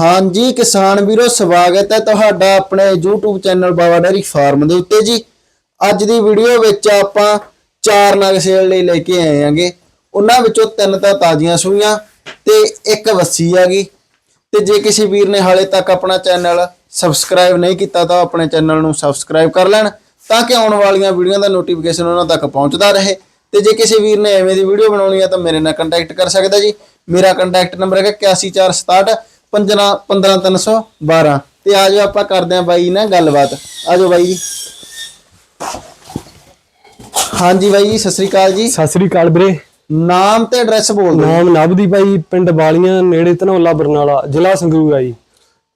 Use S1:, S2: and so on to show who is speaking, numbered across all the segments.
S1: ਹਾਂਜੀ, ਕਿਸਾਨ ਵੀਰੋ, ਸਵਾਗਤ ਹੈ ਤੁਹਾਡਾ ਆਪਣੇ YouTube channel Baba dairy farm ਦੇ ਉੱਤੇ ਜੀ। ਅੱਜ ਦੀ ਵੀਡੀਓ ਵਿੱਚ ਆਪਾਂ ਚਾਰ ਨਗ ਸੇਲ ਲਈ ਲੈ ਕੇ ਆਏ ਆਂਗੇ ਉਹਨਾਂ ਵਿੱਚੋਂ ਤਿੰਨ ਤਾਂ ਤਾਜ਼ੀਆਂ ਸੂਈਆਂ ਤੇ ਇੱਕ ਵੱਸੀ ਹੈਗੀ ਤੇ ਜੇ ਕਿਸੇ ਵੀਰ ਨੇ ਹਾਲੇ ਤੱਕ ਆਪਣਾ ਚੈਨਲ ਸਬਸਕ੍ਰਾਈਬ ਨਹੀਂ ਕੀਤਾ ਤਾਂ ਆਪਣੇ ਚੈਨਲ ਨੂੰ ਸਬਸਕ੍ਰਾਈਬ ਕਰ ਲੈਣ ਤਾਂ ਕਿ ਆਉਣ ਵਾਲੀਆਂ ਵੀਡੀਓ ਦਾ ਨੋਟੀਫਿਕੇਸ਼ਨ ਉਹਨਾਂ ਤੱਕ ਪਹੁੰਚਦਾ ਰਹੇ। ਤੇ ਜੇ ਕਿਸੇ ਵੀਰ ਨੇ ਐਵੇਂ ਦੀ ਵੀਡੀਓ ਬਣਾਉਣੀ ਹੈ ਤਾਂ ਮੇਰੇ ਨਾਲ ਕੰਟੈਕਟ ਕਰ ਸਕਦਾ ਜੀ। ਮੇਰਾ ਕੰਟੈਕਟ ਨੰਬਰ ਹੈਗਾ 814667 15312 ਤੇ ਆਜੋ ਆਪਾਂ ਕਰਦੇ ਆਂ ਬਾਈ ਨਾਲ ਗੱਲਬਾਤ। ਆਜੋ ਬਾਈ ਜੀ। ਹਾਂਜੀ ਬਾਈ ਜੀ ਸਤਿ ਸ੍ਰੀ ਅਕਾਲ ਜੀ।
S2: ਸਤਿ ਸ੍ਰੀ ਅਕਾਲ ਵੀਰੇ।
S1: ਨਾਮ ਤੇ ਐਡਰੈਸ ਬੋਲ ਦਿਓ।
S2: ਨਾਮ ਨਵਦੀ ਭਾਈ ਪਿੰਡ ਬਾਲੀਆਂ ਨੇੜੇ ਧਨੌਲਾ ਬਰਨਾਲਾ ਜ਼ਿਲ੍ਹਾ ਸੰਗਰੂਰ ਆ ਜੀ।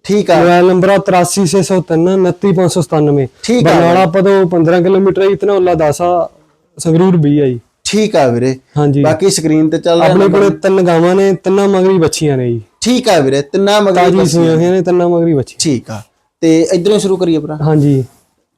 S1: ਠੀਕ ਆ।
S2: ਮੋਬਾਈਲ ਨੰਬਰ ਆ 83603 29597
S1: ਠੀਕ ਆ।
S2: ਬਰਨਾਲਾ ਪਦੋਂ 15 ਕਿਲੋਮੀਟਰ ਹੈ ਧਨੌਲਾ 10 ਆ ਸੰਗਰੂਰ 20 ਆ ਜੀ।
S1: ਠੀਕ ਆ ਵੀਰੇ।
S2: ਹਾਂਜੀ।
S1: ਬਾਕੀ ਸਕਰੀਨ ਤੇ ਚੱਲ
S2: ਆਪਣੇ। ਕੋਲੇ ਤਿੰਨ ਗਾਵਾਂ ਨੇ ਤਿੰਨਾਂ ਮਗਰੀ ਬੱਚੀਆਂ ਨੇ ਜੀ।
S1: ਠੀਕ ਆ ਵੀਰੇ ਤਿੰਨਾਂ ਮਗਰੀ
S2: ਤਾਜੀ ਸੂਈਆਂ ਹੋਈਆਂ ਨੇ ਤਿੰਨਾਂ ਮਗਰੀ ਬੱਚੀ
S1: ਠੀਕ ਆ। ਤੇ ਇਧਰੋਂ ਸ਼ੁਰੂ ਕਰੀਏ ਭਰਾ।
S2: ਹਾਂਜੀ।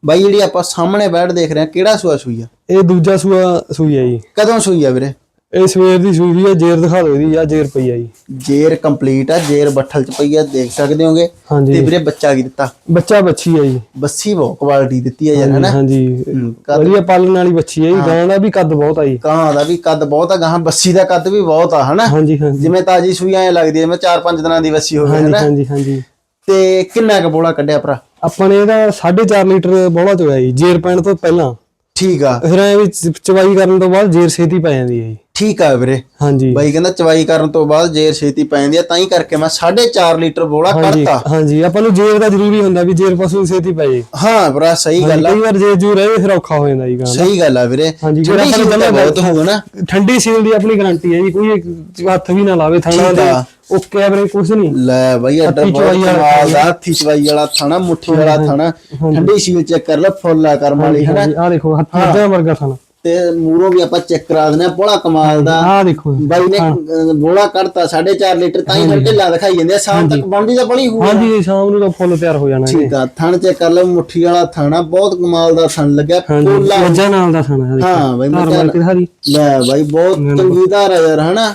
S1: ਬਾਈ ਜਿਹੜੀ ਆਪਾਂ ਸਾਹਮਣੇ ਬੈਠ ਦੇਖ ਰਹੇ ਆ ਕਿਹੜਾ ਸੂਆ ਸੂਈ ਆ?
S2: ਇਹ ਦੂਜਾ ਸੂਆ ਸੂਈ ਆ ਜੀ।
S1: ਕਦੋਂ ਸੂਈ ਆ ਵੀਰੇ?
S2: ਇਹ ਸਵੇਰ ਦੀ ਸੂਈ ਆ ਜੇਰ ਦਿਖਾ ਦਿਓ ਇਹਦੀ ਆ ਜੇਰ ਪਈ ਆ ਜੀ।
S1: ਜੇਰ ਕੰਪਲੀਟ ਆ ਜੇਰ ਬੱਠਲ ਚ ਪਈ ਆ ਦੇਖ ਸਕਦੇ ਹੋਗੇ? ਤੇ ਵੀਰੇ ਬੱਚਾ ਕੀ ਦਿੱਤਾ?
S2: ਬੱਚਾ ਬੱਚੀ ਆ ਜੀ।
S1: ਬੱਸੀ ਬਹੁਤ ਕੁਆਲਿਟੀ ਦਿੱਤੀ ਆ ਯਾਰ ਹਨਾ?
S2: ਹਾਂਜੀ।
S1: ਕੱਦ
S2: ਵਧੀਆ ਪਾਲਣ ਵਾਲੀ ਬੱਚੀ ਆ ਜੀ ਗਾਂ ਦਾ ਵੀ ਕੱਦ ਬਹੁਤ ਆ ਜੀ।
S1: ਕਾਂ ਦਾ ਵੀ ਕੱਦ ਬਹੁਤ ਆ ਗਾਹਾਂ ਬੱਸੀ ਦਾ ਕੱਦ ਵੀ ਬਹੁਤ ਆ ਹਨਾ?
S2: ਹਾਂਜੀ ਹਾਂਜੀ।
S1: ਜਿਵੇਂ ਤਾਜੀ ਸੂਈ ਐ ਲੱਗਦੀ ਐ ਜਿਵੇਂ 4-5 ਦਿਨਾਂ ਦੀ ਬੱਸੀ ਹੋਵੇ
S2: ਹਾਂਜੀ
S1: ਹਨਾ?
S2: ਹਾਂਜੀ ਹਾਂਜੀ।
S1: ਤੇ ਕਿੰਨਾ ਕੁ ਬੋਲਾ ਕੱਢਿਆ ਭਰਾ?
S2: ਆਪਾਂ ਨੇ ਇਹਦਾ 4.5 ਲੀਟਰ ਬੋਲਾ ਚੋਇਆ ਜੀ ਜੇਰ ਪੈਣ ਤੋਂ ਪਹਿਲਾਂ।
S1: ਠੀਕ ਆ।
S2: ਫਿਰ ਐ ਵੀ ਚ- ਚਵਾਈ ਕਰਨ ਤੋਂ ਬਾਅਦ ਜੇਰ ਛੇਤੀ ਪੈ ਜਾਂਦੀ ਹੈ ਜੀ।
S1: ਠੀਕ ਆ ਵੀਰੇ।
S2: ਹਾਂਜੀ।
S1: ਬਾਈ ਕਹਿੰਦਾ ਚਵਾਈ ਕਰਨ ਤੋਂ ਬਾਅਦ ਜੇਰ ਛੇਤੀ ਪੈ ਜਾਂਦੀ ਆ ਤਾਂ ਹੀ ਕਰਕੇ ਮੈਂ 4.5 ਲੀਟਰ ਬੋਲਾ ਕੱਢਤਾ
S2: ਹਾਂਜੀ ਆਪਾਂ ਨੂੰ ਜੇਰ ਦਾ ਜ਼ਰੂਰੀ ਹੁੰਦਾ ਵੀ ਜੇਰ ਪਸ਼ੂ ਨੂੰ ਛੇਤੀ ਪੈ ਜੇ।
S1: ਹਾਂ ਭਰਾ ਸਹੀ ਗੱਲ ਆ।
S2: ਕਈ ਵਾਰ ਜੇ ਜੂ ਰਹੇ ਫਿਰ ਔਖਾ ਹੋ ਜਾਂਦਾ ਜੀ ਗਾਂ ਦਾ
S1: ਸਹੀ ਗੱਲ ਆ ਵੀਰੇ। ਜਿਹੜੀ
S2: ਆਪਾਂ
S1: ਦਾ ਬਹੁਤ ਹੋਊਗਾ ਨਾ।
S2: ਠੰਡੀ ਸੀਲ ਦੀ ਆਪਣੀ ਗਾਰੰਟੀ ਹੈ ਜੀ ਕੋਈ ਹੱਥ ਵੀ ਨਾ ਲਾਵੇ ਥਾਣਾ ਦੇ। ਓਕੇ ਆ ਵੀਰੇ ਕੁਝ ਨਹੀਂ।
S1: ਲੈ ਬਈ ਅੱਡਾ ਬਹੁਤ ਕਮਾਲ ਦਾ ਹੱਥੀ ਚਵਾਈ ਵਾਲਾ ਥਾਣਾ ਮੁੱਠੀ ਵਾਲਾ ਥਾਣਾ। ਠੰਡੀ ਸੀਲ ਚੈੱਕ ਕਰ ਲੈ ਫੁੱਲ ਆ ਕਰਮ ਵਾਲੀ ਹਨਾ?
S2: ਆ ਦੇਖੋ ਹੱਥ ਵਰਗਾ ਥਾਣਾ।
S1: ਤੇ ਮੂਰੋਂ ਵੀ ਆਪਾਂ ਚੈੱਕ ਕਰਾ ਦਿੰਦੇ ਆ ਬੜਾ ਕਮਾਲ ਦਾ।
S2: ਆ ਦੇਖੋ
S1: ਬਾਈ ਨੇ ਅਹ, ਬੋਲਾ ਕੱਢਤਾ 4.5 ਲੀਟਰ ਤਾਂ ਹੀ ਢਿੱਲਾ ਦਿਖਾਈ ਜਾਂਦੇ ਆ ਸ਼ਾਮ ਤੱਕ ਬਣਦੀ ਤਾਂ ਬਣੀ ਹੋਊ
S2: ਹਾਂਜੀ ਸ਼ਾਮ ਨੂੰ ਤਾਂ ਫੁੱਲ ਤਿਆਰ ਹੋ ਜਾਣਾ
S1: ਠੀਕ ਆ ਥਣ ਚੈੱਕ ਕਰ ਲੈ ਮੁੱਠੀ ਵਾਲਾ ਥਾਣਾ ਬਹੁਤ ਕਮਾਲ ਦਾ ਥਣ ਲੱਗਿਆ
S2: ਹਾਂਜੀ
S1: ਪੋਲਾ।
S2: ਮੱਝਾਂ ਨਾਲ ਦਾ ਥਾਣਾ ਆ ਦੇਖੋ।
S1: ਹਾਂ ਬਾਈ
S2: ਧਾਰ
S1: ਮੈਂ
S2: ਮਾਰ ਕੇ ਦਿਖਾ ਦੀ।
S1: ਲੈ ਬਾਈ ਬਹੁਤ ਚੰਗੀ ਧਾਰ ਆ ਯਾਰ ਹਨਾ?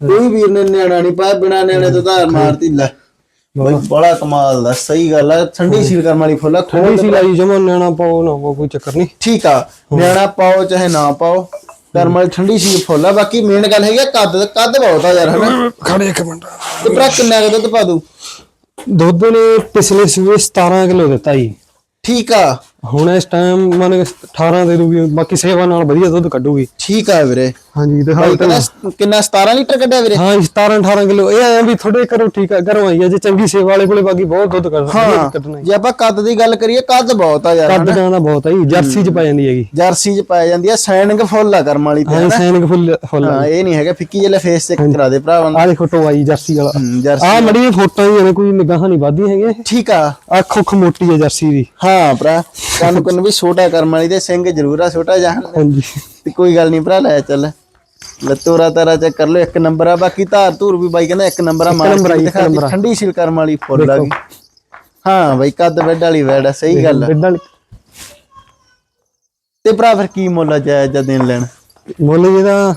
S1: ਕੋਈ ਵੀਰ ਨੇ ਨਿਆਣਾ ਨਹੀਂ ਪਾਇਆ ਬਿਨਾ ਨਿਆਣੇ ਤੋਂ ਧਾਰ ਮਾਰਤੀ ਲੈ। ਬਾਈ ਬੜਾ ਕਮਾਲ ਦਾ ਸਹੀ ਗੱਲ ਆ ਠੰਡੀ ਸੀਲ ਕਰਨ ਵਾਲੀ ਫੁੱਲ ਆ
S2: ਠੰਡੀ ਸੀ ਲਾਈ ਜਮਾ ਨਿਆਣਾ ਪਾਓ ਨਾ ਪਾਓ ਕੋਈ ਚੱਕਰ ਨਹੀਂ।
S1: ਠੀਕ ਆ ਨਿਆਣਾ ਪਾਓ ਚਾਹੇ ਨਾ ਪਾਓ ਕਰਮ ਵਾਲੀ ਠੰਡੀ ਸੀਲ ਫੁੱਲ ਆ ਬਾਕੀ ਮੇਨ ਗੱਲ ਹੈਗੀ ਆ ਕੱਦ ਕੱਦ ਬਹੁਤ ਆ ਯਾਰ ਹਨਾ?
S2: ਖੜੇ ਇੱਕ ਮਿੰਟ।
S1: ਤੇ ਭਰਾ ਕਿੰਨਾ ਕੁ ਦੁੱਧ ਪਾ ਦੂ
S2: ਦੁੱਧ ਨੇ ਪਿਛਲੇ ਸੂਏ 17 ਕਿਲੋ ਦਿੱਤਾ ਜੀ।
S1: ਠੀਕ ਆ।
S2: ਹੁਣ ਇਸ ਟਾਈਮ ਮੰਨ ਕੇ 18 ਦੇ ਦੂਗੀ ਬਾਕੀ ਸੇਵਾ ਨਾਲ ਵਧੀਆ ਦੁੱਧ ਕੱਢੂਗੀ।
S1: ਠੀਕ ਆ ਵੀਰੇ।
S2: ਹਾਂਜੀ ਦਿਖਾਓ
S1: ਬਾਈ ਕਹਿੰਦਾ ਕਿੰਨਾ 17 ਲੀਟਰ ਕੱਢਿਆ ਵੀਰੇ?
S2: ਹਾਂ ਜੀ, 17 18 ਕਿਲੋ। ਇਹ ਆਇਆ ਵੀ ਥੋੜੇ ਕਰੋ ਠੀਕ ਆ ਘਰੋਂ ਆਈ ਆ ਜੇ ਚੰਗੀ ਸੇਵਾ ਵਾਲੇ ਕੋਲੇ ਬਾਕੀ ਬਹੁਤ ਦੁੱਧ ਕੱਢਣਾ
S1: ਜੇ। ਆਪਾਂ ਕੱਦ ਦੀ ਗੱਲ ਕਰੀਏ ਕੱਦ ਬਹੁਤ ਆ ਯਾਰ
S2: ਕੱਦ ਦਾ ਬਹੁਤ ਆ ਜੀ ਜਰਸੀ ਚ ਪੈ ਜਾਂਦੀ ਹੈਗੀ।
S1: ਜਰਸੀ ਚ ਪਾਇਆ ਜਾਂਦੀ ਆ ਸੈਨਿੰਗ ਫੁੱਲ ਆ ਕਰਮ ਵਾਲੀ ਤੇ
S2: ਹਾਂ ਸੈਨਿਕ ਫੁੱਲ ਫੁੱਲ
S1: ਹਾਂ ਇਹ ਨਹੀਂ ਹੈਗਾ ਫਿੱਕੀ ਜਿਹੇ ਫੇਸ ਤੇ ਕਰਾ ਦੇ ਭਰਾਵਾਂ
S2: ਆ ਦੇਖੋ ਟੋਆਈ ਜਰਸੀ ਵਾਲਾ। ਆ ਮੜੀ ਫੋਟੋ ਹੀ ਨੇ ਕੋਈ ਨਿਗਾਹਾਂ ਨਹੀਂ ਵੱਧਦੀਆਂ ਹੈਗੀਆਂ।
S1: ਠੀਕ ਆ।
S2: ਅੱਖ ਉੱਖ ਮੋਟੀ ਹੈ ਜਰਸੀ ਦੀ।
S1: ਹਾਂ ਭਰਾ। ਕੰਨ ਕੁੰਨ ਵੀ ਛੋਟਾ ਕਰਮ ਵਾਲੀ ਦੇ ਸਿੰਘ ਜ਼ਰੂਰ ਆ ਛੋਟਾ ਜਾਨ
S2: ਹਾਂਜੀ।
S1: ਤੇ ਕੋਈ ਗੱਲ ਨਹੀਂ ਭਰਾ ਲੈ ਚੱਲ। ਲੱਤੋਰਾ ਤਾਰਾ ਚੈੱਕ ਕਰ ਲਓ ਇੱਕ ਨੰਬਰ ਆ ਬਾਕੀ ਧਾਰ ਧੂਰ ਵੀ ਬਾਈ ਕਹਿੰਦਾ ਇੱਕ ਨੰਬਰ ਆ ਮਾਰ
S2: ਆ
S1: ਦਿਖਾ
S2: ਆ।
S1: ਠੰਡੀ ਸੀਲ ਕਰਮ ਵਾਲੀ ਫੁੱਲ ਆ ਗਈ ਹਾਂ ਬਾਈ ਕੱਦ ਬੈੱਡ ਵਾਲੀ ਵੈੜ ਆ ਸਹੀ ਗੱਲ ਆ। ਤੇ ਭਰਾ ਫਿਰ ਕੀ ਮੁੱਲ ਆ ਜਾਇਜ਼ ਜਾਂ ਦੇਣ ਲੈਣ?
S2: ਮੁੱਲ ਜਿਹਦਾ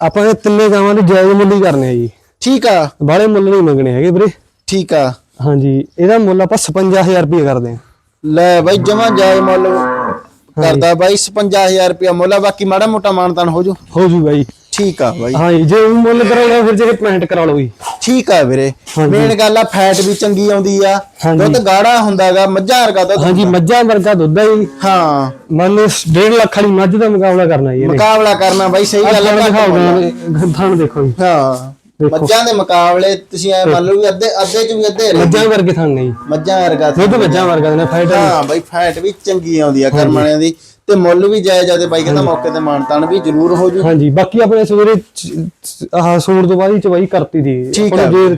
S2: ਆਪਾਂ ਇਹ ਤਿੰਨੇ ਗਾਵਾਂ ਦੇ ਜਾਇਜ਼ ਮੁੱਲ ਹੀ ਕਰਨੇ ਆ ਜੀ।
S1: ਠੀਕ ਆ।
S2: ਬਾਹਲੇ ਮੁੱਲ ਨਹੀਂ ਮੰਗਣੇ ਹੈਗੇ ਵੀਰੇ।
S1: ਠੀਕ ਆ।
S2: ਹਾਂਜੀ ਇਹਦਾ ਮੁੱਲ ਆਪਾਂ 57000 ਰੁਪਏ ਕਰਦੇ ਹਾਂ
S1: ਲੈ ਬਾਈ ਜਮਾ ਜਾਇਜ਼ ਮੁੱਲ ਕਰਦਾ ਬਾਈ 55000 ਰੁਪਇਆ ਮੁੱਲ ਆ ਬਾਕੀ ਮਾੜਾ ਮੋਟਾ ਮਾਨਤਾਨ ਹੋ ਜੂ।
S2: ਹੋ ਜੀ
S1: ਠੀਕ ਆ ਬਾਈ।
S2: ਹਾਂ ਜੀ ਜੇ ਉਹ ਮੁੱਲ ਕਰਾਉਣਾ ਫਿਰ ਜੇ ਪਲਾਂਟ ਕਰਾ ਲਓ ਜੀ।
S1: ਠੀਕ ਆ ਵੀਰੇ। ਮੇਨ ਗੱਲ ਆ ਫੈਟ ਵੀ ਚੰਗੀ ਆਉਂਦੀ ਆ।
S2: ਹਾਂਜੀ।
S1: ਦੁੱਧ ਗਾੜਾ ਹੁੰਦਾਗਾ ਮੱਝਾਂ ਵਰਗਾ ਦੁੱਧ
S2: ਹਾਂਜੀ ਮੱਝਾਂ ਵਰਗਾ ਦੁੱਧ ਹੈ ਜੀ।
S1: ਹਾਂ।
S2: ਮੰਨ ਲਓ 1.5 ਲੱਖ ਵਾਲੀ ਮੱਝ ਦਾ ਮੁਕਾਬਲਾ ਕਰਨਾ ਜੀ ਇਹਨੇ।
S1: ਮੁਕਾਬਲਾ ਕਰਨਾ ਬਾਈ ਸਹੀ ਗੱਲ ਆ ਘੱਟ ਮੁੱਲ।
S2: ਥਾਣ ਦੇਖੋ ਜੀ।
S1: ਹਾਂ। ਮੱਝਾਂ ਦੇ ਮੁਕਾਬਲੇ ਤੁਸੀਂ ਐ ਮੰਨ ਲਓ ਵੀ ਅੱਧੇ ਅੱਧੇ ਚ ਵੀ ਅੱਧੇ ਰਹੇ।
S2: ਮੱਝਾਂ ਵਰਗੇ ਥਾਣ ਨਹੀਂ।
S1: ਮੱਝਾਂ ਵਰਗਾ ਸੀ।
S2: ਦੁੱਧ ਮੱਝਾਂ ਵਰਗਾ ਨੇ ਫਾਇਦਾ
S1: ਹਾਂ ਬਾਈ ਫੈਟ ਵੀ ਚੰਗੀ ਆਉਂਦੀ ਆ ਕਰਮਾਣਿਆਂ ਦੀ। ਤੇ ਮੁੱਲ ਵੀ ਜਾਇਜ਼ ਆ ਤੇ ਬਾਈ ਕਹਿੰਦਾ ਮੌਕੇ ਤੇ ਮਾਨਤਾਨ ਵੀ ਜ਼ਰੂਰ ਹੋ ਜੂ।
S2: ਹਾਂਜੀ ਬਾਕੀ ਆਪਣੇ ਸਵੇਰੇ ਆਹ ਸੂਰ ਤੋਂ ਬਾਅਦ ਹੀ ਚਵਾਈ ਕਰਤੀ ਦੀ।
S1: ਆ।
S2: ਜੇ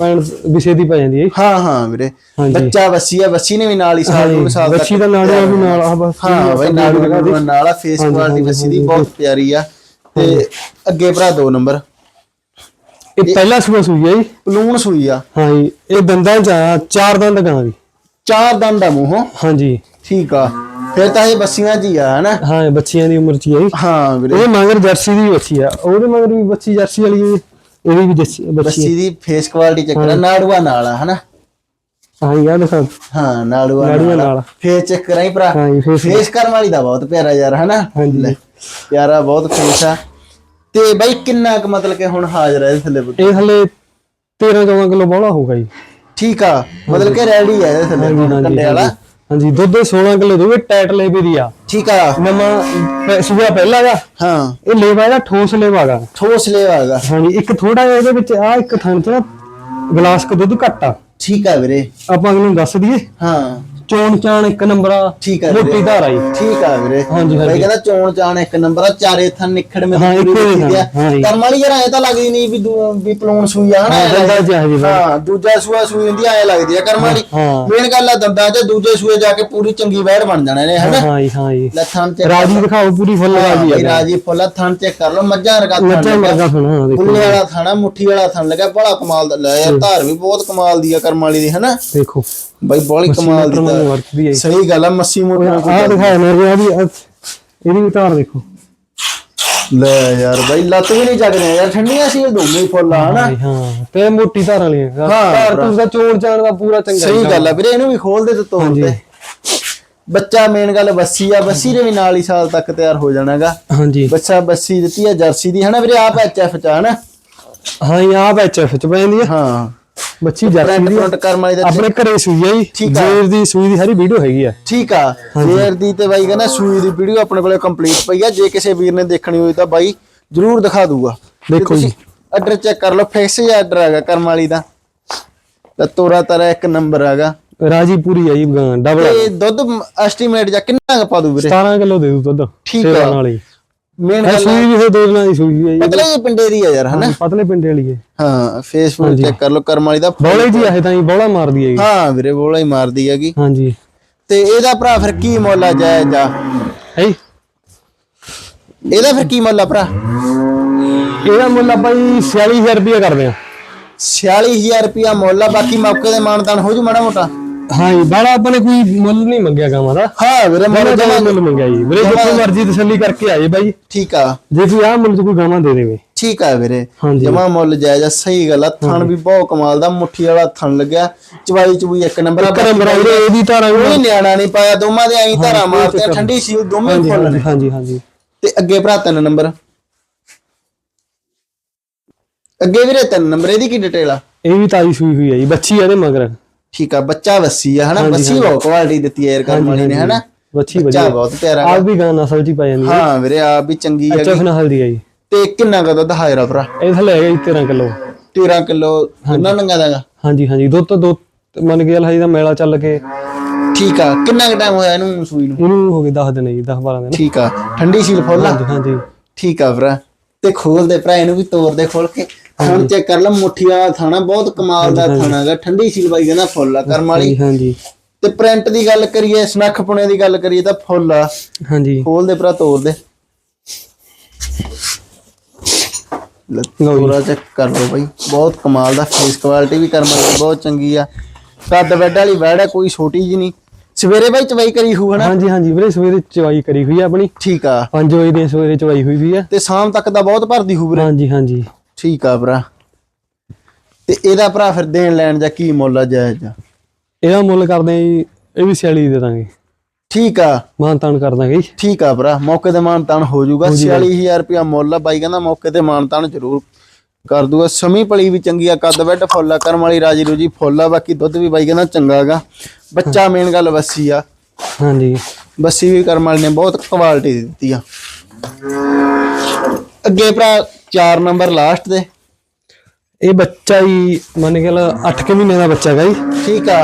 S2: ਪੈਣ ਵਿਸ਼ੇ ਦੀ ਪੈ ਜਾਂਦੀ ਹੈ।
S1: ਹਾਂ ਹਾਂ ਵੀਰੇ। ਬੱਚਾ ਵੱਸੀ ਆ ਵੱਸੀ ਨੇ ਵੀ ਨਾਲ ਹੀ ਸਾਲ ਨੂੰ ਸਾਲ ਤੱਕ
S2: ਬੱਚੀ ਦਾ ਨਾਲ ਵੀ ਨਾਲ ਆ ਬਸ
S1: ਹਾਂ ਬਾਈ ਨਾਲ ਨਾਲ ਨਾਲ ਆ ਫੇਸ ਕੁਆਲਿਟੀ ਵੱਸੀ ਦੀ ਬਹੁਤ ਪਿਆਰੀ ਆ। ਤੇ ਅੱਗੇ ਭਰਾ ਦੋ ਨੰਬਰ।
S2: ਇਹ ਪਹਿਲਾ ਸੂਆ ਸੂਈ ਜੀ?
S1: ਪਲੂਣ ਸੂਈ ਆ।
S2: ਹਾਂ ਜੀ ਇਹ ਦੰਦਾਂ ਚ ਆ ਚਾਰ ਦੰਦ ਗਾਂ ਦੀ
S1: ਚਾਰ ਦੰਦ ਆ ਮੂੰਹੋਂ?
S2: ਹਾਂਜੀ
S1: ਠੀਕ ਆ। ਫਿਰ ਤਾਂ ਇਹ ਬੱਸੀਆਂ ਜੀ ਆ ਹਨਾ?
S2: ਹਾਂ ਬੱਚਿਆਂ ਦੀ ਉਮਰ ਚ ਹੀ ਹੈ ਜੀ।
S1: ਹਾਂ ਵੀਰੇ।
S2: ਇਹ ਮਗਰ ਜਰਸੀ ਦੀ ਬੱਚੀ ਆ। ਉਹਦੇ ਮਗਰ ਵੀ ਬੱਚੀ ਜਰਸੀ ਵਾਲੀ ਹੈ ਇਹਦੀ ਵੀ ਬੱਚੀ
S1: ਬੱਸੀ ਦੀ ਫੇਸ ਕੁਆਲਿਟੀ ਚੈੱਕ ਕਰਾ। ਨਾੜੂਆ ਨਾਲ ਆ ਹਨਾ?
S2: ਹਾਂ ਯਾਰ ਦਿਖਾ।
S1: ਹਾਂ ਨਾੜੂਆ
S2: ਨਾੜੂਆ
S1: ਨਾਲ। ਫੇਸ ਚੈੱਕ ਕਰਾਈ ਭਰਾ।
S2: ਹਾਂ ਜੀ ਫੇਸ
S1: ਫੇਸ ਕਰਨ ਵਾਲੀ ਦਾ ਬਹੁਤ ਪਿਆਰਾ ਯਾਰ ਹਨਾ?
S2: ਹਾਂਜੀ।
S1: ਲੈ, ਪਿਆਰਾ ਬਹੁਤ ਫੇਸ ਆ। ਤੇ ਬਾਈ ਕਿੰਨਾ ਕੁ ਮਤਲਬ ਕਿ ਹੁਣ ਹਾਜ਼ਰ ਹੈ ਥੱਲੇ ਬੁੱਢੀ?
S2: ਇਹ ਹਲੇ 13 14 ਕਿਲੋ ਬੋਲਾ ਹੋਊਗਾ ਜੀ।
S1: ਠੀਕ ਆ ਮਤਲਬ ਕਿ ਰੈਡੀ ਹੈ ਇਹਦੇ ਥੱਲੇ
S2: ਹਾਂਜੀ
S1: ਕੰਡੇ ਵਾਲਾ।
S2: ਹਾਂਜੀ। ਦੁੱਧ 16 ਕਿਲੋ ਦੋਗੇ ਟੈਟ ਲੇਵੇ ਦੀ ਆ।
S1: ਠੀਕ ਆ।
S2: ਨਵਾਂ ਸੁਬਾ ਪਹਿਲਾ ਦਾ
S1: ਹਾਂ।
S2: ਇਹ ਲੇਵਾ ਇਹਦਾ ਠੋਸ ਲੇਵਾ ਗਾ।
S1: ਠੋਸ ਲੈ ਆਗਾ
S2: ਹਾਂਜੀ ਇੱਕ ਥੋੜਾ ਜਿਹਾ ਇਹਦੇ ਵਿੱਚ ਆ ਇੱਕ ਥਣ ਚ ਨਾ ਗਲਾਸ ਕ ਦੁੱਧ ਘੱਟ ਆ।
S1: ਠੀਕ ਆ ਵੀਰੇ।
S2: ਆਪਾਂ ਅਗਲੇ ਨੂੰ ਦੱਸ ਦਈਏ।
S1: ਹਾਂ।
S2: ਚੋਣ ਚਾਣ ਇੱਕ ਨੰਬਰ ਆ
S1: ਠੀਕ ਆ ਵੀਰੇ।
S2: ਮੋਟੀ ਧਾਰ ਆ ਜੀ।
S1: ਠੀਕ ਆ ਵੀਰੇ।
S2: ਹਾਂਜੀ,
S1: ਬਾਈ
S2: ਹਾਂਜੀ।
S1: ਕਹਿੰਦਾ ਚੋਣ ਚਾਣ ਇੱਕ ਨੰਬਰ ਆ ਚਾਰੇ ਥਾਂ ਨਿਖੜ ਮੇ
S2: ਹਾਂ, ਇੱਕੋ ਹੀ ਥਾਂ, ਹਾਂ ਜੀ।
S1: ਕਰਮ ਵਾਲੀ ਯਾਰ ਐ ਤਾਂ ਲੱਗਦੀ ਨਹੀਂ ਵੀ ਦੂ- ਵੀ ਪਲੂਣ ਸੂਈ ਆ
S2: ਹਾਂ,
S1: ਐਂ
S2: ਦੰਦਾਂ
S1: ਲੱਗਦੀ-
S2: ਚ ਆ ਜੀ ਬਾਈ।
S1: ਹਾਂ ਦੂਜਾ ਸੂਆ ਸੂਈ ਹੁੰਦੀ ਐ ਲੱਗਦੀ ਆ ਕਰਮ ਵਾਲੀ।
S2: ਹਾਂ।
S1: ਮੇਨ ਗੱਲ ਆ ਦੰਦਾਂ 'ਚ ਦੂਜੇ ਸੂਏ ਜਾ ਕੇ ਪੂਰੀ ਚੰਗੀ ਵੈੜ ਬਣ ਜਾਣਾ ਨੇ ਹਨਾ?
S2: ਹਾਂ ਜੀ ਹਾਂ ਜੀ।
S1: ਲੱਥਾਂ ਤੇ
S2: ਰਾਜੀ ਦਿਖਾਓ ਪੂਰੀ ਫੁੱਲ ਰਾਜੀ ਆ
S1: ਰਾਜੀ ਫੁੱਲਾ ਥਣ ਚੈੱਕ ਕਰ ਲਓ ਮੱਝਾਂ ਰਗਾ
S2: ਮੱਝਾਂ। ਵਰਗਾ ਸੁਣਾ ਦੇਖੋ
S1: ਫੁੱਲੇ ਵਾਲਾ ਥਾਣਾ ਮੁੱਠੀ ਵਾਲਾ ਥਣ ਲੱਗਾ ਬੜਾ ਕਮਾਲ ਦਾ। ਲੈ ਯਾਰ ਧਾਰ ਵੀ ਬਹੁਤ ਕਮਾਲ ਦੀ ਆ ਕਰਮ ਵਾਲੀ ਦੀ ਹਨਾ?
S2: ਦੇਖੋ।
S1: ਬਾਈ ਬੜੀ ਕਮਾਲ ਦੀ
S2: ਹੈ
S1: ਸਹੀ ਗੱਲ ਆ ਮੱਸੀ ਮੋਟਰ
S2: ਆ ਦਿਖਾਇਆ ਮੇਰੇ ਆ ਵੀ ਇਹਦੀ ਵੀ ਧਾਰ ਦੇਖੋ।
S1: ਲੈ ਯਾਰ ਬਾਈ ਲੱਤ ਵੀ ਨਹੀਂ ਚੱਕਦੇ ਯਾਰ ਠੰਡੀਆਂ ਸੀ ਦੋਵੇਂ ਫੁੱਲ ਆ ਹਨਾ?
S2: ਹਾਂ ਤੇ ਮੋਟੀ ਧਾਰ ਵਾਲੀ ਆ।
S1: ਹਾਂ,
S2: ਧਾਰ ਤੂੰ ਦਾ ਚੋਣ ਚਾਣ ਦਾ ਪੂਰਾ ਚੰਗਾ
S1: ਸਹੀ ਗੱਲ ਆ ਵੀਰੇ ਇਹਨੂੰ ਵੀ ਖੋਲ ਦੇ ਤੇ ਤੋੜ ਦੇ। ਬੱਚਾ ਮੇਨ ਗੱਲ ਬੱਸੀ ਆ ਬੱਸੀ ਦੇ ਵੀ ਨਾਲ ਹੀ ਸਾਲ ਤੱਕ ਤਿਆਰ ਹੋ ਜਾਣਾਗਾ।
S2: ਹਾਂਜੀ।
S1: ਬੱਚਾ ਬੱਸੀ ਦਿੱਤੀ ਆ ਜਰਸੀ ਦੀ ਹਨਾ ਵੀਰੇ ਆਪ ਐਚਐਫ ਚ ਹਨਾ?
S2: ਹਾਂ ਜੀ ਆ ਵਿੱਚ ਚ ਪੈ ਜਾਂਦੀ ਆ।
S1: ਹਾਂ।
S2: ਬੱਚੀ ਜਰਸੀ ਦੀ ਆ।
S1: ਪ੍ਰਿੰਟ ਕਰਮ ਵਾਲੀ ਦਾ
S2: ਆਪਣੇ ਘਰੇ ਸੂਈ ਆ ਜੀ। ਜੇਰ ਦੀ ਸੂਈ ਦੀ ਸਾਰੀ ਵੀਡੀਓ ਹੈਗੀ ਆ।
S1: ਠੀਕ ਆ। ਫੇਰ ਦੀ ਤੇ ਬਾਈ ਕਹਿੰਦਾ ਸੂਈ ਦੀ ਵੀਡੀਓ ਆਪਣੇ ਕੋਲੇ ਕੰਪਲੀਟ ਪਈ ਆ। ਜੇ ਕਿਸੇ ਵੀਰ ਨੇ ਦੇਖਣੀ ਹੋਈ ਤਾਂ ਬਾਈ ਜਰੂਰ ਦਿਖਾ ਦੂਗਾ।
S2: ਦੇਖੋ ਜੀ।
S1: ਆਰਡਰ ਚੈੱਕ ਕਰ ਲਓ। ਫਿਕਸ ਹੀ ਆਰਡਰ ਹੈਗਾ ਕਰਮ ਵਾਲੀ ਦਾ। ਤਾਂ ਤੋਰਾ ਤਰਾ ਇੱਕ ਨੰਬਰ ਹੈਗਾ।
S2: ਰਾਜੀ ਪੂਰੀ ਆ ਜੀ ਡਬਲ
S1: ਤੇ ਦੁੱਧ ਐਸਟੀਮੇਟ ਜਾਂ ਕਿੰਨਾ ਪਾ ਦੂ ਵੀਰੇ?
S2: 17 ਕਿਲੋ ਦੇ ਦੂ ਦੁੱਧ।
S1: ਠੀਕ ਆ।
S2: ਨਾਲ ਹੀ।
S1: ਮੇਨ
S2: ਇਹ ਸੂਈ ਵੀ ਫਿਰ ਦੋ ਦਿਨਾਂ ਦੀ ਸੂਈ ਹੈ ਜੀ।
S1: ਇਹ ਪਿੰਡੇ ਦੀ ਆ ਯਾਰ ਹਨਾ?
S2: ਪਤਲੇ ਪਿੰਡੇ ਵਾਲੀ ਹੈ।
S1: ਹਾਂ ਫੇਸਬੁੱਕ ਚੈੱਕ ਕਰ ਲਓ ਕਰਮ ਵਾਲੀ ਦਾ
S2: ਬੌਲੇ ਜੀ ਇਹ ਤਾਂ ਜੀ ਬੌਲਾ ਮਾਰਦੀ ਹੈ ਜੀ
S1: ਹਾਂ ਵੀਰੇ ਬੋਲਾ ਹੀ ਮਾਰਦੀ ਹੈਗੀ।
S2: ਹਾਂਜੀ।
S1: ਤੇ ਇਹਦਾ ਭਰਾ ਫਿਰ ਕੀ ਮੁੱਲ ਜਾਇਜ਼ ਆ?
S2: ਹੈ।
S1: ਇਹਦਾ ਫਿਰ ਕੀ ਮੁੱਲ ਭਰਾ?
S2: ਇਹਦਾ ਮੁੱਲ ਆਪਾਂ ਜੀ 46000 ਰੁਪਏ ਕਰਦੇ ਆ
S1: 46000 ਰੁਪਿਆ ਮੁੱਲ ਆ ਬਾਕੀ ਮੌਕੇ ਦੇ ਮਾਨਦਾਨ ਹੋ ਜੂ ਮਾੜਾ ਮੋਟਾ।
S2: ਹਾਂ ਜੀ ਬਾਲਾ ਆਪਾਂ ਨੇ ਕੋਈ ਮੁੱਲ ਨਹੀਂ ਮੰਗਿਆ ਗਾਵਾਂ ਦਾ।
S1: ਹਾਂ ਵੀਰੇ ਮੁੱਲ ਜਮਾਂ-
S2: ਮੁੱਲ ਮੰਗਿਆ ਜੀ। ਵੀਰੇ ਜਿੱਥੇ ਮਰਜ਼ੀ ਤਸੱਲੀ ਕਰਕੇ ਆਏ ਬਾਈ।
S1: ਠੀਕ ਆ।
S2: ਜੇ ਕੋਈ ਆਹ ਮੁੱਲ ਕੋਈ ਗਾਵਾਂ ਦੇ ਦੇਵੇ।
S1: ਠੀਕ ਆ ਵੀਰੇ। ਜਮਾ ਮੁੱਲ ਜਾਇਜ਼ ਆ ਸਹੀ ਗੱਲ ਆ। ਥਣ ਵੀ ਬਹੁਤ ਕਮਾਲ ਦਾ ਮੁੱਠੀ ਵਾਲਾ ਥਣ ਲੱਗਿਆ। ਚਵਾਈ ਚੁਈ ਇੱਕ ਨੰਬਰ ਆ
S2: ਘਰ ਬਰਾਬਰ ਇਹਦੀ ਧਾਰਾਂ
S1: ਕੋਈ ਨਿਆਣਾ ਨਹੀਂ ਪਾਇਆ ਦੋਵਾਂ ਦੇ ਐਂ ਧਾਰਾ ਮਾਰਦੇ ਆ, ਠੰਡੀ ਸੀਲ ਦੋਵੇਂ ਫੁੱਲ
S2: ਹਾਂਜੀ
S1: ਨੇ।
S2: ਹਾਂਜੀ ਹਾਂਜੀ।
S1: ਤੇ ਅੱਗੇ ਭਰਾ ਤਿੰਨ ਨੰਬਰ। ਅੱਗੇ ਵੀਰੇ ਤਿੰਨ ਨੰਬਰ ਇਹਦੀ ਕੀ ਡਿਟੇਲ ਆ?
S2: ਇਹ ਵੀ ਤਾਜੀ ਸੂਈ ਹੋਈ ਹੈ ਜੀ ਬੱਚੀ ਆ ਇਹਦੇ ਮਗਰ।
S1: ਠੀਕ ਆ ਬੱਚਾ ਵੱਸੀ ਆ ਹਨਾ? ਵੱਸੀ ਬਹੁਤ ਕੁਆਲਿਟੀ ਦਿੱਤੀ ਆ ਯਾਰ ਕਰਮ ਵਾਲੀ ਨੇ ਹਨਾ?
S2: ਬੱਚੀ
S1: ਬੱਚਾ ਬਹੁਤ ਪਿਆਰਾ।
S2: ਆਪ ਵੀ ਗਾਂ ਨਸਲ ਚ ਹੀ ਪੈ ਜਾਂਦੀ ਹੈ।
S1: ਹਾਂ ਵੀਰੇ ਆ ਵੀ ਚੰਗੀ
S2: ਅੱਛਾ
S1: ਹੈਗੀ।
S2: ਫਨਹਲ ਦੀ ਹੈ ਜੀ।
S1: ਤੇ ਕਿੰਨਾ ਕੁ ਦੁੱਧ ਹਾਜ਼ਰ ਆ ਭਰਾ?
S2: ਇਹ ਥੱਲੇ ਹੈਗਾ ਜੀ 13 ਕਿਲੋ।
S1: 13 ਕਿਲੋ ਕਿੰਨਾ ਨੰਗਾ ਦਾਗਾ
S2: ਹਾਂਜੀ ਹਾਂਜੀ। ਦੋ ਤੋਂ ਦੋ ਮੰਨ ਕੇ ਹਜੇ ਦਾ ਮੇਲਾ ਚੱਲ ਕੇ
S1: ਠੀਕ ਆ ਕਿੰਨਾ ਟਾਈਮ ਹੋਇਆ ਇਹਨੂੰ ਸੂਈ ਨੂੰ?
S2: ਇਹਨੂੰ ਹੋ ਗਏ 10 ਦਿਨ ਜੀ 10 12 ਦਿਨ।
S1: ਠੀਕ ਆ ਠੰਡੀ ਸੀਲ ਫੁੱਲ ਆ
S2: ਹਾਂਜੀ ਹਾਂਜੀ।
S1: ਠੀਕ ਆ ਭਰਾ। ਤੇ ਖੋਲ ਦੇ ਭਰਾ ਇਹਨੂੰ ਵੀ ਤੋੜ ਦੇ ਖੋਲ ਕੇ। ਹੁਣ ਚੈੱਕ ਕਰ ਲੈ ਮੁੱਠੀ ਵਾਲਾ ਥਾਣਾ ਬਹੁਤ ਕਮਾਲ ਦਾ ਥਾਣਾ ਹੈਗਾ ਠੰਡੀ ਸੀਲ ਬਾਈ ਕਹਿੰਦਾ ਫੁੱਲ ਆ ਕਰਮ ਵਾਲੀ।
S2: ਹਾਂਜੀ
S1: ਤੇ ਪ੍ਰਿੰਟ ਦੀ ਗੱਲ ਕਰੀਏ ਸਨੱਖ ਪੁਣੇ ਦੀ ਗੱਲ ਕਰੀਏ ਤਾਂ ਫੁੱਲ ਆ।
S2: ਹਾਂਜੀ।
S1: ਖੋਲ ਦੇ ਭਰਾ ਤੋੜ ਦੇ। ਲੈ, ਤੋਰਾ ਚੈੱਕ ਕਰ ਲਓ ਬਾਈ ਬਹੁਤ ਕਮਾਲ ਦਾ ਫੇਸ ਕੁਆਲਿਟੀ ਵੀ ਕਰਮ ਵਾਲੀ ਬਹੁਤ ਚੰਗੀ ਆ। ਕੱਦ ਬੈੱਡ ਵਾਲੀ ਬੈੜ ਹੈ ਕੋਈ ਛੋਟੀ ਜੀ ਨਹੀਂ। ਸਵੇਰੇ ਬਾਈ ਚਵਾਈ ਕਰੀ ਹੂ ਹਨਾ?
S2: ਹਾਂਜੀ ਹਾਂਜੀ ਵੀਰੇ ਸਵੇਰੇ ਚਵਾਈ ਕਰੀ ਹੋਈ ਹੈ ਆਪਣੀ।
S1: ਠੀਕ ਆ।
S2: 5 ਵਜੇ ਦੀ ਸਵੇਰੇ ਚਵਾਈ ਹੋਈ ਵੀ ਹੈ
S1: ਤੇ ਸ਼ਾਮ ਤੱਕ ਦਾ ਬਹੁਤ ਭਰਦੀ ਹੂ ਵੀਰੇ।
S2: ਹਾਂਜੀ ਹਾਂਜੀ।
S1: ਠੀਕ ਆ ਭਰਾ। ਤੇ ਇਹਦਾ ਭਰਾ ਫਿਰ ਦੇਣ ਲੈਣ ਜਾਂ ਕੀ ਮੁੱਲ ਆ ਜਾਇਜ਼? ਆ
S2: ਇਹਦਾ ਮੁੱਲ ਕਰਦੇ ਆ ਜੀ ਇਹ ਵੀ 46 ਦੇ ਦਾਂਗੇ।
S1: ਠੀਕ ਆ।
S2: ਮਾਨ ਤਾਨ ਕਰ ਦਾਂਗੇ ਜੀ।
S1: ਠੀਕ ਆ ਭਰਾ ਮੌਕੇ ਤੇ ਮਾਨਤਾਨ ਹੋ ਜਾਊਗਾ। 46000 ਰੁਪਇਆ ਮੁੱਲ ਆ ਬਾਈ ਕਹਿੰਦਾ ਮੌਕੇ ਤੇ ਮਾਨਤਾਨ ਜ਼ਰੂਰ ਕਰ ਦੂਗਾ। ਸਮੀ ਪਲੀ ਵੀ ਚੰਗੀ ਆ ਕੱਦ ਬੈੱਡ ਫੁੱਲ ਆ ਕਰਮ ਵਾਲੀ ਰਾਜੀ ਰੂਜੀ ਫੁੱਲ ਆ ਬਾਕੀ ਦੁੱਧ ਵੀ ਬਾਈ ਕਹਿੰਦਾ ਚੰਗਾ ਹੈਗਾ ਬੱਚਾ ਮੇਨ ਗੱਲ ਬੱਸੀ ਆ।
S2: ਹਾਂਜੀ।
S1: ਬੱਸੀ ਵੀ ਕਰਮ ਵਾਲੀ ਨੇ ਬਹੁਤ ਕੁਆਲਿਟੀ ਦਿੱਤੀ ਆ। ਅੱਗੇ ਭਰਾ 4 ਨੰਬਰ ਲਾਸਟ ਦੇ।
S2: ਇਹ ਬੱਚਾ ਹੀ ਮੰਨ ਕੇ ਲਾ 8 ਕਿ ਮਹੀਨੇ ਦਾ ਬੱਚਾ ਹੈਗਾ ਜੀ।
S1: ਠੀਕ ਆ।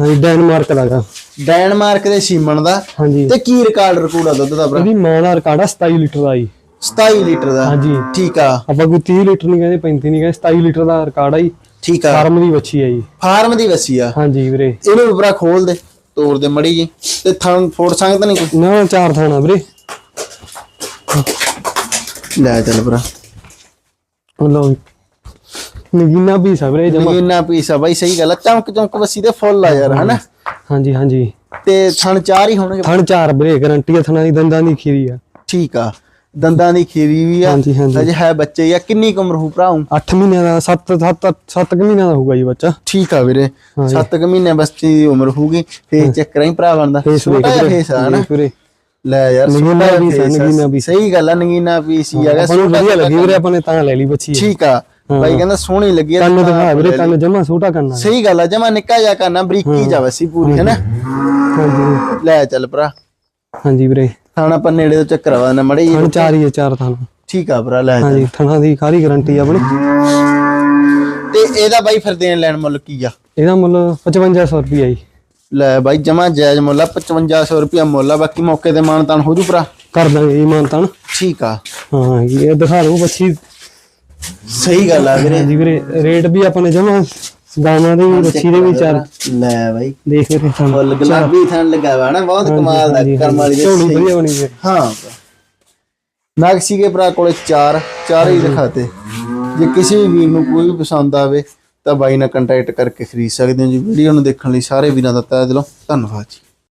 S2: ਹਾਂਜੀ ਡੈਨਮਾਰਕ ਦਾ ਗਾ
S1: ਡੈਨਮਾਰਕ ਦੇ ਸੀਮਨ ਦਾ।
S2: ਹਾਂਜੀ।
S1: ਤੇ ਕੀ ਰਿਕਾਰਡ ਰਿਕੂਡ ਆ ਦੁੱਧ ਦਾ ਭਰਾ?
S2: ਇਹਦੀ ਮਾਂ ਦਾ ਰਿਕਾਰਡ ਆ 27 ਲੀਟਰ ਦਾ ਜੀ।
S1: 27 ਲੀਟਰ ਦਾ।
S2: ਹਾਂਜੀ।
S1: ਠੀਕ ਆ।
S2: ਆਪਾਂ ਕੋਈ 30 ਲੀਟਰ ਨਹੀਂ ਕਹਿੰਦੇ 35 ਨਹੀਂ ਕਹਿੰਦੇ 27 ਲੀਟਰ ਦਾ ਰਿਕਾਰਡ ਆ ਜੀ।
S1: ਠੀਕ ਆ।
S2: ਫਾਰਮ ਦੀ ਬੱਚੀ ਆ ਜੀ।
S1: ਫਾਰਮ ਦੀ ਵਸੀ ਆ।
S2: ਹਾਂਜੀ ਵੀਰੇ।
S1: ਇਹਨੂੰ ਭਰਾ ਖੋਲ ਦੇ। ਤੋੜ ਦੇ ਮੜੀ ਜੀ। ਤੇ ਥਣ ਫੋੜ ਸੰਗਤ ਨਹੀਂ
S2: ਨਾ ਚਾਰ ਥਾਣਾ ਵੀਰੇ।
S1: ਲੈ ਚੱਲ ਭਰਾ।
S2: ਲਓ ਨਗੀਨਾ ਪੀਸ ਵੀਰੇ ਜਮਾ।
S1: ਨਗੀਨਾ ਪੀਸ ਬਾਈ ਸਹੀ ਗੱਲ ਆ। ਚਮਕ ਚਮਕ ਵਸੀ ਦੇ ਫੁੱਲ ਆ ਯਾਰ ਹਨਾ?
S2: ਹਾਂਜੀ ਹਾਂਜੀ।
S1: ਤੇ ਥਣ ਚਾਰ ਹੀ ਹੋਣਗੇ।
S2: ਥਣ ਚਾਰ ਵੀਰੇ ਗਰੰਟੀ ਆ ਥਣਾ ਦੀ ਦੰਦਾਂ ਦੀ ਖੀਰੀ ਆ।
S1: ਠੀਕ ਆ। ਦੰਦਾਂ ਦੀ ਖੀਰੀ ਵੀ ਆ।
S2: ਹਾਂਜੀ, ਹਾਂਜੀ।
S1: ਅਜੇ ਹੈ ਬੱਚੇ ਆ। ਕਿੰਨੀ ਕੁ ਉਮਰ ਹੋ ਭਰਾਉ
S2: 8 ਮਹੀਨਿਆਂ ਦਾ 7 7 7 ਮਹੀਨਿਆਂ ਦਾ ਹੋਊਗਾ ਜੀ ਬੱਚਾ।
S1: ਠੀਕ ਆ ਵੀਰੇ।
S2: ਹਾਂਜੀ।
S1: 7 ਕੁ ਮਹੀਨੇ ਬੱਚੇ ਦੀ ਉਮਰ ਹੋਊਗੀ। ਫੇਸ ਚੈੱਕ ਕਰਾਈ ਭਰਾ ਬਣਦਾ। ਛੋਟਾ ਜਿਹਾ ਫੇਸ ਆ
S2: ਵੀਰੇ।
S1: ਲੈ ਯਾਰ
S2: ਨਗੀਨਾ ਵੀ ਸੀ,
S1: ਆ।
S2: ਨਗੀਨਾ ਵੀ।
S1: ਸਹੀ ਗੱਲ ਆ ਨਗੀਨਾ ਪੀਸ ਹੀ ਹੈਗਾ
S2: ਨੂੰ
S1: ਛੋਟਾ
S2: ਵਧੀਆ ਲੱਗੀ ਵੀਰੇ ਆਪਾਂ ਨੇ ਤਾਂ ਲੈ ਲਈ ਬੱਚੀ। ਇਹ।
S1: ਠੀਕ ਆ। ਬਾਈ ਕਹਿੰਦਾ ਸੋਹਣੀ ਲੱਗੀ ਆ
S2: ਕੰਨ ਦਿਖਾ ਵੀਰੇ। ਕੰਨ ਜਮਾ ਛੋਟਾ ਕਰਨਾ
S1: ਸਹੀ ਗੱਲ ਆ ਜਮਾ ਨਿੱਕਾ ਜਿਹਾ ਕਰਨਾ ਬਰੀਕੀ ਜਾ ਵਸੀ ਪੂਰੀ ਹੈ ਨਾ
S2: ਹਾਂਜੀ।
S1: ਲੈ ਚੱਲ ਭਰਾ।
S2: ਹਾਂਜੀ ਵੀਰੇ।
S1: ਥਾਣਾ ਆਪਾਂ ਨੇੜੇ ਤੋਂ ਚੱਕਰ ਆਵਾ ਮੜੀ
S2: ਹੁਣ ਚਾਰ ਹੀ ਚਾਰ ਥਾਂ
S1: ਠੀਕ ਆ ਭਰਾ ਲੈ।
S2: ਹਾਂਜੀ ਥਣਾ ਦੀ ਖਾਰੀ ਗਾਰੰਟੀ ਆਪਣੀ।
S1: ਤੇ ਇਹਦਾ ਬਾਈ ਫਿਰ ਦੇਣ ਲੈਣ ਮੁੱਲ ਕੀ ਆ?
S2: ਇਹਦਾ ਮੁੱਲ 5500 ਰੁਪਈਆ ਜੀ।
S1: ਲੈ ਬਾਈ ਜਮਾ ਜਾਇਜ਼ ਮੁੱਲ ਆ 5500 ਰੁਪਿਆ ਮੁੱਲ ਆ ਬਾਕੀ ਮੌਕੇ ਤੇ ਮਾਨਤਾਨ ਹੋ ਜੂ ਭਰਾ।
S2: ਕਰ ਦਾਂਗੇ ਜੀ ਮਾਨਤਾਨ।
S1: ਠੀਕ ਆ।
S2: ਹਾਂ ਜੀ, ਇਹ ਦਿਖਾ ਦਿਓ ਬੱਚੀ।
S1: ਸਹੀ ਗੱਲ ਆ ਵੀਰੇ।
S2: ਹਾਂਜੀ ਵੀਰੇ ਰੇਟ ਵੀ ਆਪਾਂ ਨੇ ਜਮਾ ਗਾਵਾਂ ਦੇ ਵੀ ਬੱਚੀ ਦੇ ਵੀ ਚਾਰ।
S1: ਲੈ ਬਾਈ।
S2: ਦੇਖ ਵੀਰੇ ਥਾਂ
S1: ਫੁੱਲ ਗੁਲਾਬੀ ਥਣ ਲੱਗਾ ਵਾ ਨਾ ਬਹੁਤ ਕਮਾਲ ਦਾ ਕਰਮ ਵਾਲੀ ਦੇ
S2: ਝੋਲੀ
S1: ਸਹੀ-
S2: ਵਧੀਆ ਬਣੀ ਵੀਰੇ।
S1: ਹਾਂ। ਨਾਗਸੀ ਕੇ ਭਰਾ ਕੋਲੇ ਚਾਰ ਚਾਰ ਹੀ ਦਿਖਾਤੇ ਜੇ ਕਿਸੇ ਵੀ ਵੀਰ ਨੂੰ ਕੋਈ ਵੀ ਪਸੰਦ ਆਵੇ ਤਾਂ ਬਾਈ ਨਾਲ ਕੰਟੈਕਟ ਕਰਕੇ ਖਰੀਦ ਸਕਦੇ ਹੋ ਜੀ। ਵੀਡੀਓ ਨੂੰ ਦੇਖਣ ਲਈ ਸਾਰੇ ਵੀਰਾਂ ਦਾ ਤਹਿ ਦਿਲੋਂ ਧੰਨਵਾਦ ਜੀ।